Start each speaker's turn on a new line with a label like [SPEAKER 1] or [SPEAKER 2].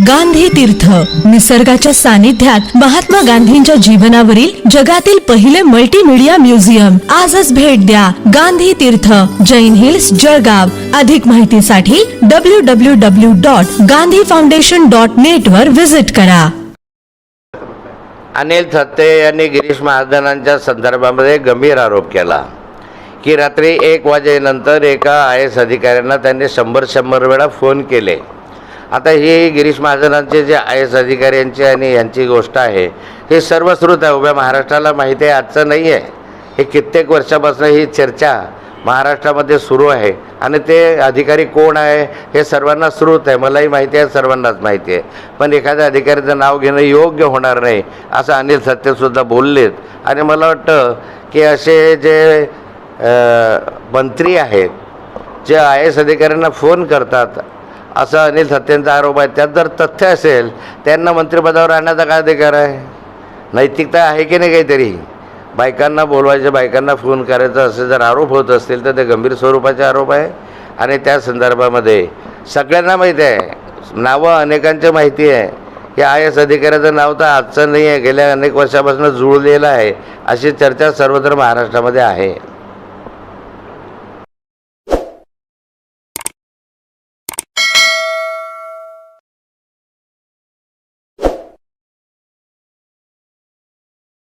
[SPEAKER 1] गांधी तीर्थ. निसर्गाच्या सानिध्यात महात्मा गांधींच्या जीवनावरील जगातील पहिले मल्टीमीडिया म्युझियम आजच भेट द्या गांधी तीर्थ. जैन हिल्स जळगाव. अधिक माहितीसाठी W W W dot Gandhi foundation dot net वर व्हिजिट करा.
[SPEAKER 2] अनिल थत्ते यांनी गिरीश महाजनांच्या संदर्भामध्ये गंभीर आरोप केला. की रात्री एक वाजेनंतर एका आय एस अधिकाऱ्यांना त्यांनी शंभर शंभर वेळा फोन केले. आता ही गिरीश महाजनांचे जे आय एस अधिकाऱ्यांची आणि यांची गोष्ट आहे हे सर्वश्रुत आहे. उभ्या महाराष्ट्राला माहिती आहे आजचं नाही आहे. हे कित्येक वर्षापासून ही चर्चा महाराष्ट्रामध्ये सुरू आहे. आणि ते अधिकारी कोण आहे हे सर्वांना श्रुत आहे. मलाही माहिती आहे सर्वांनाच माहिती आहे. पण एखाद्या अधिकाऱ्याचं नाव घेणं योग्य होणार नाही असं अनिल सत्यसुद्धा बोललेत. आणि मला वाटतं की असे जे मंत्री आहेत जे आय एस अधिकाऱ्यांना फोन करतात असं अनिल सत्तेंचा आरोप आहे. त्यात जर तथ्य असेल त्यांना मंत्रिपदावर आणण्याचा काय अधिकार आहे? नैतिकता आहे की नाही काहीतरी? बायकांना बोलवायचे बायकांना फोन करायचा असे जर आरोप होत असतील तर ते गंभीर स्वरूपाचे आरोप आहे. आणि त्या संदर्भामध्ये सगळ्यांना माहिती आहे. नावं अनेकांची माहिती आहे. की आय एस अधिकाऱ्याचं नाव तर आजचं नाही आहे. गेल्या अनेक वर्षापासून जुळलेलं आहे. अशी चर्चा सर्वत्र महाराष्ट्रामध्ये आहे.